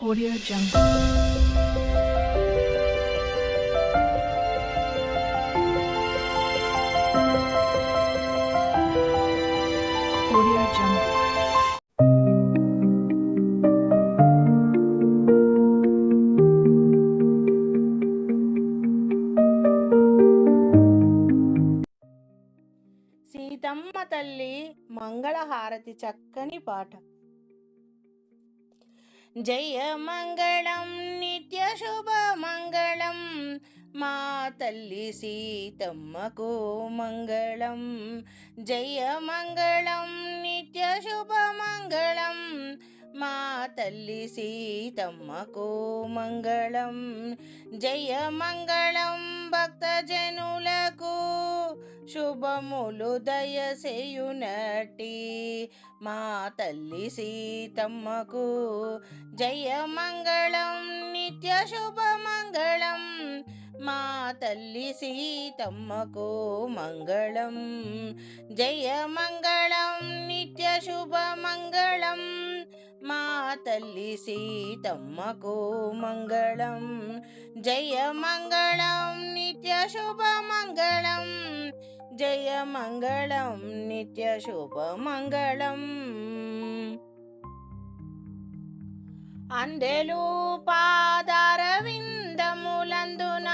Audio Jungle. తల్లి మంగళహారతి చక్కని పాఠం జయ మంగళం నిత్య శుభ మంగళం మా తల్లి సీతమ్మకు మంగళం జయ మంగళం నిత్య శుభ మంగళం మా తల్లి సీతమ్మకు మంగళం జయ మంగళం భక్తజనులకు శుభములు దయసేయునటి మా తల్లి సీతమ్మకు జయ మంగళం నిత్య శుభ మంగళం. మా తల్లి సీతమ్మకు మంగళం జయ మంగళం నిత్య శుభ మంగళం. తల్లి సీతమ్మకు మంగళం. జయ మంగళం నిత్య శుభ మంగళం. జయ మంగళం నిత్య శుభ మంగళం. అందెలు పాదారవిందములందున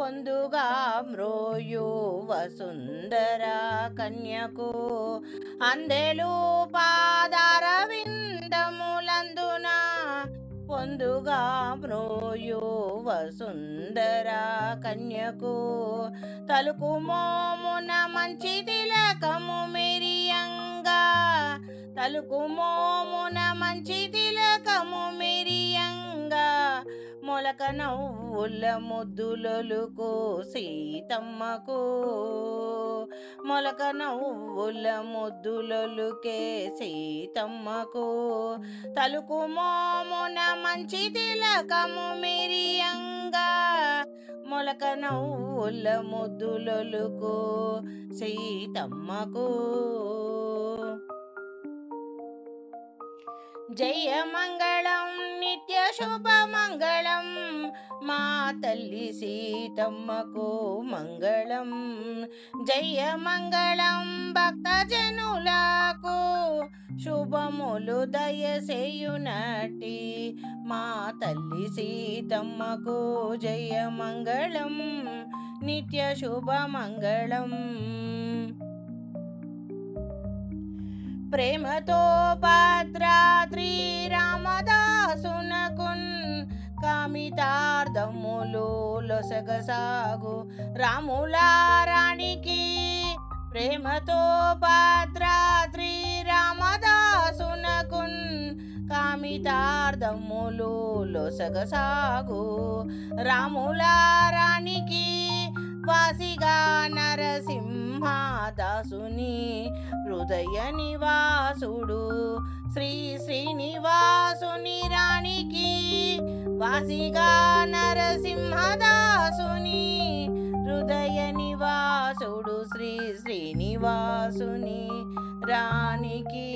పొందుగా మ్రోయు వసుందర కన్యకు. అందెలు పాదార విందములందున పొందుగా మ్రోయు వసుందర కన్యకు. తలుకు మోమున మంచి తిలకము మెరియంగా. తలుకు మోమున మంచి తిలకము మెరియంగా. మొలక నవ్వుల ముద్దులొలుకు సీతమ్మకు మొలక నవ్వుల ముద్దులొలుకే సీతమ్మకు తలుకు మోమున మంచి తిలకము మిరియంగా. మొలక నవ్వుల ముద్దులొలుకు సీతమ్మకు జయ మంగళం నిత్య శుభ మంగళం మా తల్లి సీతమ్మకు మంగళం. జయ మంగళం భక్తజనులకు శుభములు దయసేయునటి మా తల్లి సీతమ్మకు జయ మంగళం నిత్య శుభ ప్రేమతో భద్రాద్రి రామదాసునకున్ కామితార్థములు లొసగసాగు. రాములారానికి ప్రేమతో భద్రాద్రి రామదాసునకున్ కామితార్థములు లొసగసాగు. రాములారానికి వాసిగా నరసింహ దాసుని హృదయ నివాసుడు శ్రీ శ్రీనివాసుని రాణికి వాసిగా నరసింహదాసుని. హృదయ నివాసుడు శ్రీ శ్రీనివాసుని రాణికి.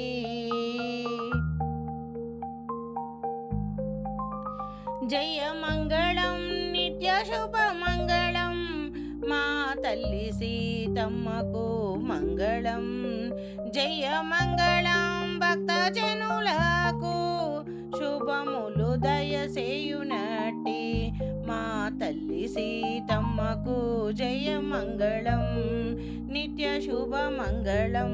జయ మంగళం నిత్య శుభ తల్లి సీతమ్మకు మంగళం. జయ మంగళం భక్తజనులకు శుభములు దయసేయునట్టి మా తల్లి సీతమ్మకు జయ మంగళం. నిత్య శుభ మంగళం.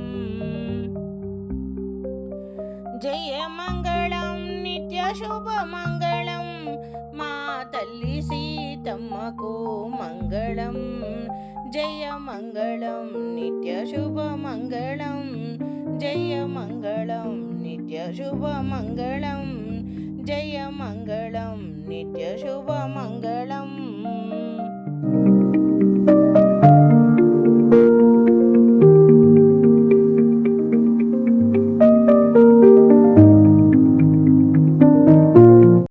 జయ మంగళం నిత్య శుభ మంగళం. మా తల్లి సీతమ్మకు మంగళం. जयमङ्गलं नित्यशुभमङ्गलं जयमङ्गलं नित्यशुभमङ्गलं जयमङ्गलं नित्यशुभमङ्गलम्